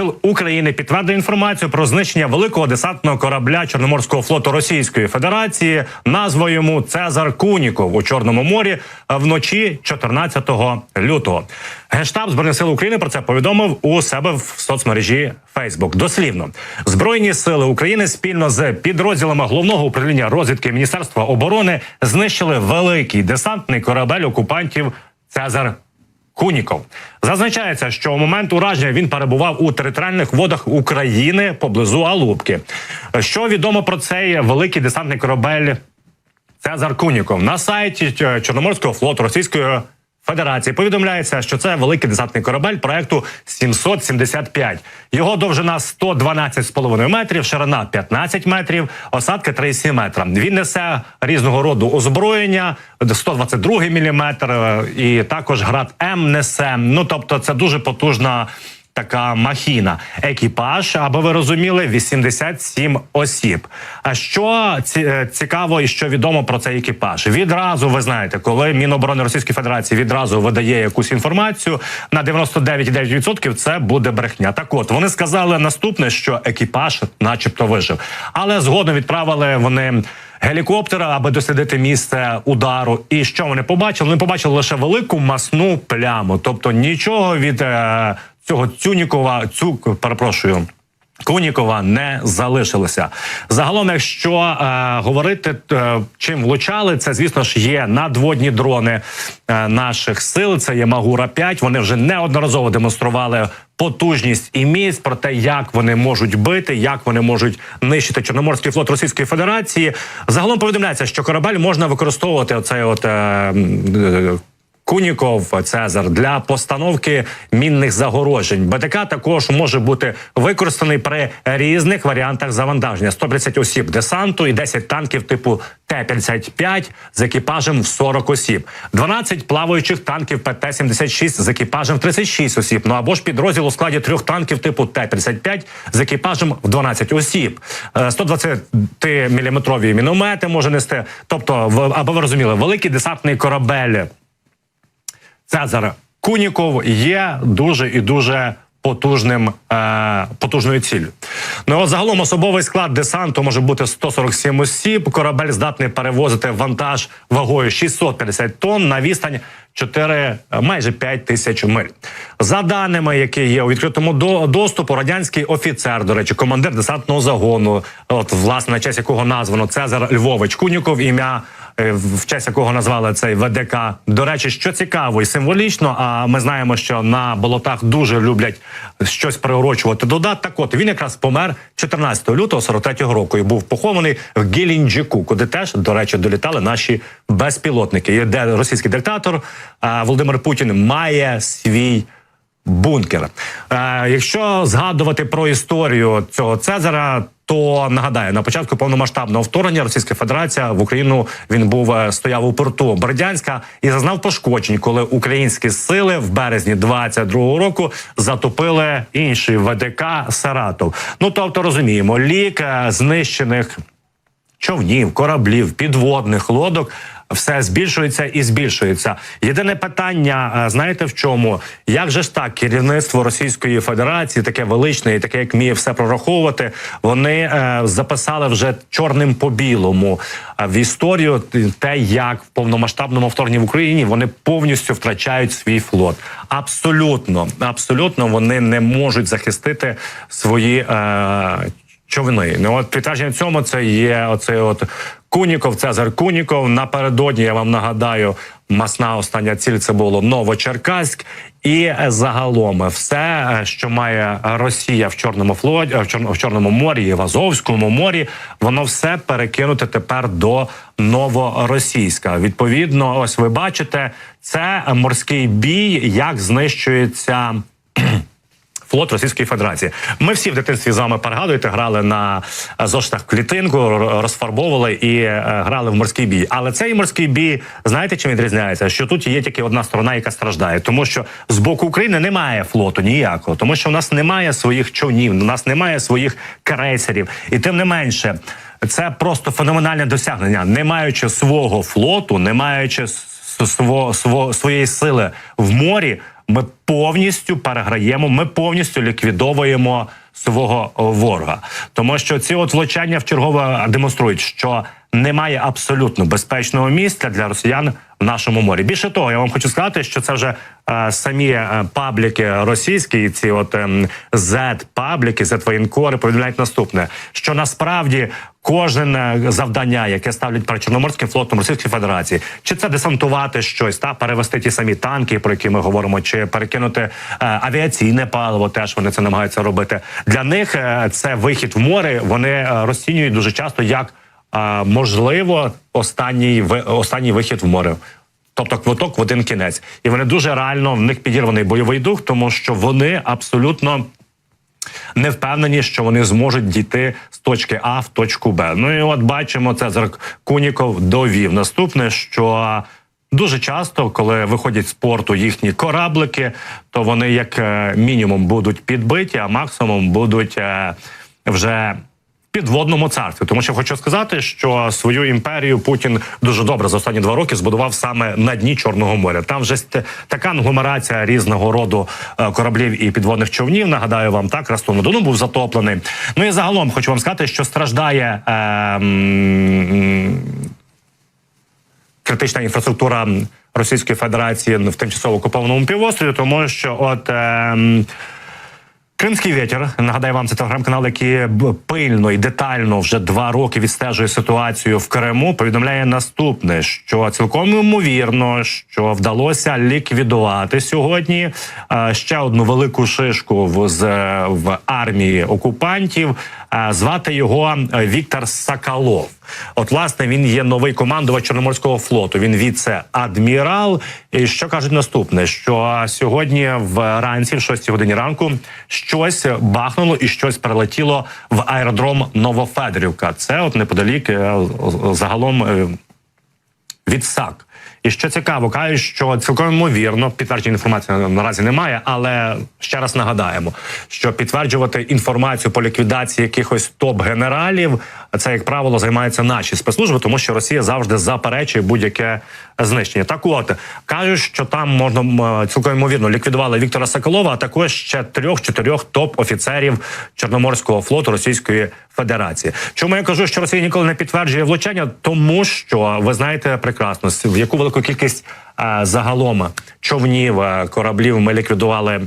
Сил України підтвердив інформацію про знищення великого десантного корабля Чорноморського флоту Російської Федерації. Назва йому Цезар Куніков у Чорному морі вночі 14 лютого. Генштаб збройних сил України про це повідомив у себе в соцмережі Facebook. Дослівно збройні сили України спільно з підрозділами головного управління розвідки Міністерства оборони знищили великий десантний корабель окупантів Цезар Куніков зазначається, що у момент ураження він перебував у територіальних водах України поблизу Алубки. Що відомо про цей великий десантний корабель Цезар Куніков на сайті Чорноморського флоту Російської Федерації повідомляється, що це великий десантний корабель проекту 775. Його довжина 112,5 метрів, ширина 15 метрів, осадка 3,7 метра. Він несе різного роду озброєння, 122 міліметр, е, і також град М несе. Ну тобто, це дуже потужна. Така махіна, екіпаж, аби ви розуміли, 87 осіб. А що е, цікаво і що відомо про цей екіпаж? Відразу ви знаєте, коли Міноборони Російської Федерації відразу видає якусь інформацію на 99,9% це буде брехня. Так, от вони сказали наступне, що екіпаж, начебто, вижив, але згодом відправили вони. Гелікоптера, аби дослідити місце удару, і що вони побачили? Вони побачили лише велику масну пляму, тобто нічого від е, цього Цюнікова, цю перепрошую. Кунікова не залишилося. Загалом, якщо е, говорити, е, чим влучали, це звісно ж є надводні дрони е, наших сил. Це є Магура 5 Вони вже неодноразово демонстрували потужність і міць про те, як вони можуть бити, як вони можуть нищити Чорноморський флот Російської Федерації. Загалом повідомляється, що корабель можна використовувати оцей от. Е, е, Куніков Цезар для постановки мінних загорожень. БТК також може бути використаний при різних варіантах завантаження: 150 осіб десанту і 10 танків типу Т-55 з екіпажем в 40 осіб, 12 плаваючих танків ПТ-76 з екіпажем в 36 осіб. Ну або ж підрозділ у складі трьох танків типу Т-55 з екіпажем в 12 осіб, 120-мм міномети може нести. Тобто, аби ви розуміли, великий десантний корабель. Цезар Куніков є дуже і дуже потужним е, потужною ціллю. Ну загалом особовий склад десанту може бути 147 осіб. Корабель здатний перевозити вантаж вагою 650 тонн на відстань 4, майже 5 тисяч миль. За даними, які є у відкритому до, доступу, радянський офіцер, до речі, командир десантного загону, от власне на честь якого названо Цезар Львович Куніков, ім'я е, в честь якого назвали цей ВДК. До речі, що цікаво і символічно. А ми знаємо, що на болотах дуже люблять щось приурочувати до дат. Так от він якраз помер 14 лютого 43-го року і був похований в Гелінджику, куди теж, до речі, долітали наші безпілотники. Де російський диктатор Володимир Путін має свій. Бункер. Е, якщо згадувати про історію цього Цезара, то нагадаю, на початку повномасштабного вторгнення Російська Федерація в Україну він був е, стояв у порту Бердянська і зазнав пошкоджень, коли українські сили в березні 22-го року затопили інший ВДК Саратов. Ну тобто розуміємо, лік е, знищених човнів, кораблів, підводних лодок. Все збільшується і збільшується. Єдине питання, е, знаєте в чому? Як же ж так керівництво Російської Федерації, таке величне і таке, як вміє все прораховувати, вони е, записали вже чорним по білому е, в історію те, як в повномасштабному вторгненні в Україні вони повністю втрачають свій флот. Абсолютно, абсолютно вони не можуть захистити свої. Е, човни. Ну от підтвердження цьому це є оцей от Куніков, Цезар Куніков. Напередодні я вам нагадаю, масна остання ціль це було Новочеркаськ. І е, загалом все, е, що має Росія в Чорному флоті, в Чорному, в Чорному морі, і в Азовському морі, воно все перекинуте тепер до новоросійська. Відповідно, ось ви бачите, це морський бій, як знищується. Флот Російської Федерації. Ми всі в дитинстві з вами пригадуєте, грали на зоштах клітинку, розфарбовували і е, грали в морський бій. Але цей морський бій, знаєте, чим відрізняється? Що тут є тільки одна сторона, яка страждає, тому що з боку України немає флоту ніякого, тому що у нас немає своїх човнів, у нас немає своїх крейсерів, і тим не менше. Це просто феноменальне досягнення, не маючи свого флоту, не маючи с- сво, сво, своєї сили в морі, ми повністю переграємо, ми повністю ліквідовуємо свого ворога. Тому що ці от влучання в чергове демонструють, що немає абсолютно безпечного місця для росіян в нашому морі. Більше того, я вам хочу сказати, що це вже е, самі е, пабліки російські, ці от ем, z пабліки z воєнкори повідомляють наступне: що насправді кожне завдання, яке ставлять перед Чорноморським флотом Російської Федерації, чи це десантувати щось, та перевести ті самі танки, про які ми говоримо, чи перекинути е, авіаційне паливо, теж вони це намагаються робити. Для них е, це вихід в море. Вони е, розцінюють дуже часто як е, можливо останній останній вихід в море. Тобто квиток в один кінець, і вони дуже реально в них підірваний бойовий дух, тому що вони абсолютно не впевнені, що вони зможуть дійти з точки А в точку Б. Ну і от бачимо, Цезар Куніков довів наступне, що. Дуже часто, коли виходять з порту їхні кораблики, то вони як е, мінімум будуть підбиті, а максимум будуть е, вже підводному царстві. Тому що хочу сказати, що свою імперію Путін дуже добре за останні два роки збудував саме на дні Чорного моря. Там вже така агломерація різного роду е, кораблів і підводних човнів. Нагадаю вам, так Ростов на Дону був затоплений. Ну і загалом хочу вам сказати, що страждає. Е, критична інфраструктура Російської Федерації в тимчасово окупованому півострові, тому що от. ем, Кримський вітер нагадаю вам це телеграм-канал, який пильно і детально вже два роки відстежує ситуацію в Криму. Повідомляє наступне: що цілком ймовірно, що вдалося ліквідувати сьогодні е, ще одну велику шишку в з в армії окупантів. Звати його е, Віктор Сакалов. От, власне, він є новий командувач Чорноморського флоту. Він віце-адмірал. І що кажуть наступне: що сьогодні вранці, в 6 годині ранку, щось бахнуло і щось прилетіло в аеродром Новофедорівка. Це от неподалік е, загалом е, від САК. І що цікаво, кажуть, що цілком ймовірно підтвердження інформації наразі немає, але ще раз нагадаємо, що підтверджувати інформацію по ліквідації якихось топ-генералів, це як правило займаються наші спецслужби, тому що Росія завжди заперечує будь-яке знищення. Так, от кажуть, що там можна цілком ймовірно ліквідували Віктора Соколова, а також ще трьох-чотирьох топ-офіцерів Чорноморського флоту Російської Федерації. Чому я кажу, що Росія ніколи не підтверджує влучання? Тому що ви знаєте прекрасно, в яку велику кількість загалом човнів е, кораблів ми ліквідували е,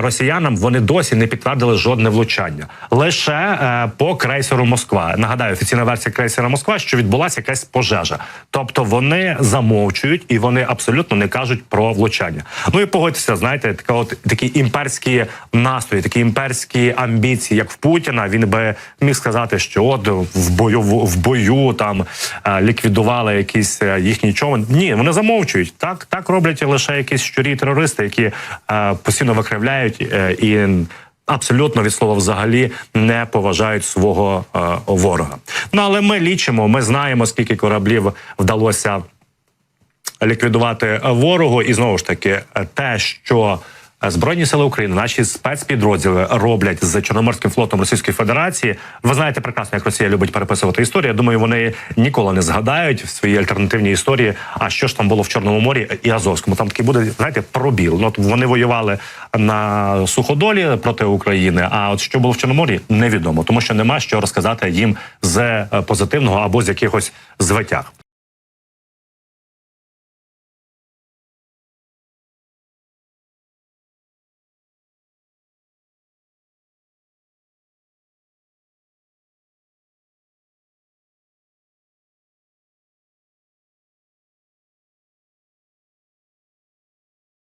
росіянам. Вони досі не підтвердили жодне влучання. Лише е, по крейсеру Москва. Нагадаю, офіційна версія крейсера Москва, що відбулася якась пожежа. Тобто вони замовчують і вони абсолютно не кажуть про влучання. Ну і погодьтеся, знаєте, така от такі імперські настрої, такі імперські амбіції, як в Путіна. Він би міг сказати, що от в бою в бою там ліквідували якісь їхні човен. Ні, вони замовчують. Так, так роблять лише якісь щурі терористи, які е, постійно викривляють е, і. Абсолютно від слова взагалі не поважають свого е, ворога. Ну але ми лічимо, ми знаємо, скільки кораблів вдалося ліквідувати ворогу, і знову ж таки, те, що Збройні сили України, наші спецпідрозділи роблять з Чорноморським флотом Російської Федерації. Ви знаєте прекрасно, як Росія любить переписувати історію. Я думаю, вони ніколи не згадають в своїй альтернативній історії. А що ж там було в Чорному морі і Азовському? Там такий буде знаєте пробіл. Ну вони воювали на суходолі проти України. А от що було в Чорноморі, невідомо, тому що нема що розказати їм з е, позитивного або з якихось звитяг.